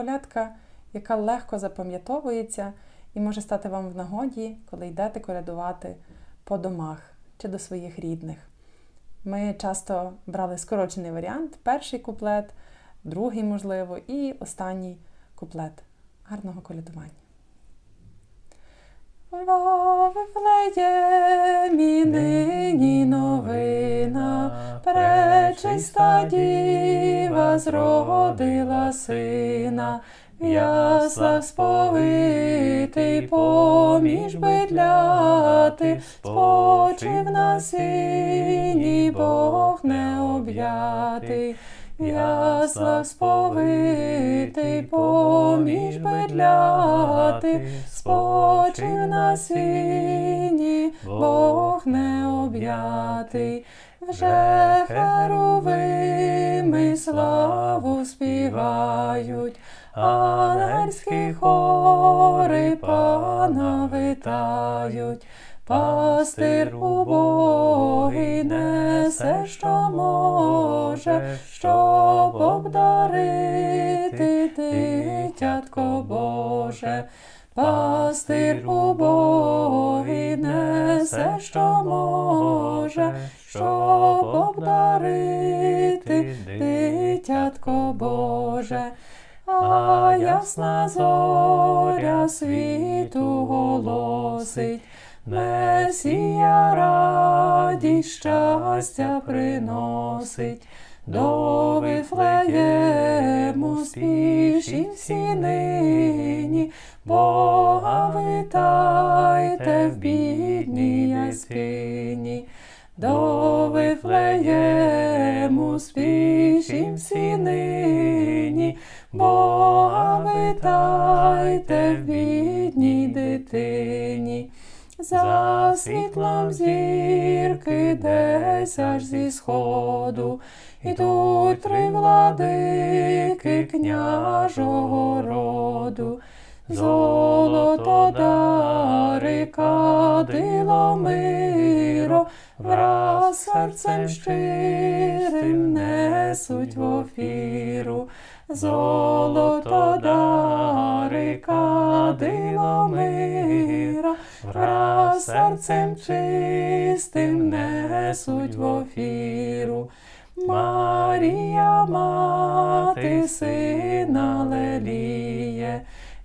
колядка, яка легко запам'ятовується і може стати вам в нагоді, коли йдете колядувати по домах чи до своїх рідних. Ми часто брали скорочений варіант, перший куплет, другий, можливо, і останній куплет. Гарного колядування. Во Вифлеємі нині новина, пречиста діва зродила сина, в яслах сповитий поміж бедляти, спочив на сині Бог не об'ятий. В яслах сповитий поміж бедляти, спочив на Бог не вже херовими славу співають, ангельські хори пана витають. Пастир убогий несе, що може, щоб обдарити дитятко Боже. Пастир убогий несе, що може, щоб обдарити дитятко Боже. А ясна зоря світу голосить, Месія радість щастя приносить, до Вифлеєму спішіть всі нині, Бога витайте в бідній яскині. До Вифлеєму спішім всі нині, Бога витайте в бідній дитині. За світлом зірки десь аж зі сходу, Ідуть три владики княжого роду, золото дари кадило миро, враз серцем щирим несуть в офіру, золото дари кадило мира, враз серцем чистим несуть в офіру. Марія, мати сина леліє,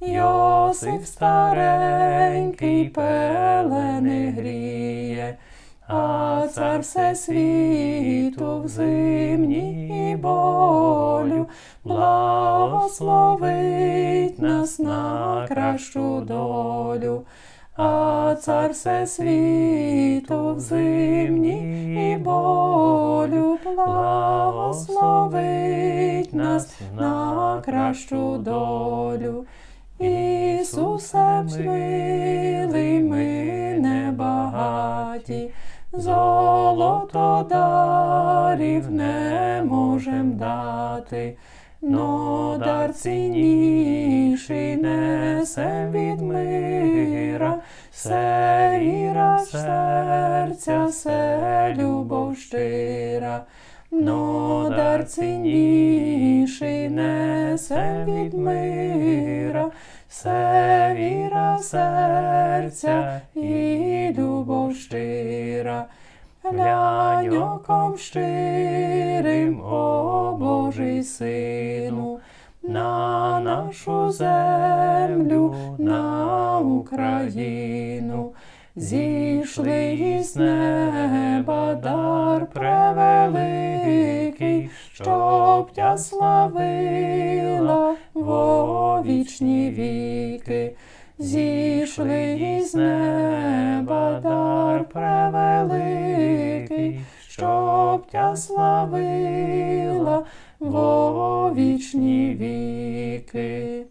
Йосип старенький пелени гріє, а цар все світу в зимній болю благословить нас на кращу долю. А цар все світу в зимній болю благословить нас на кращу долю. Ісусе милий, ми небагаті, золото дарів не можем дати, но дар цінніший несе від мира, все іра серця, все любов щира, но дар цінніший несе від мира, все віра серця і любов щира. Глянь оком щирим, о Божий сину, на нашу землю, на Україну, зійшли із неба дар превеликий, щоб тя славила во вічні віки. Зійшли із неба дар превеликий, щоб тя славила во вічні віки.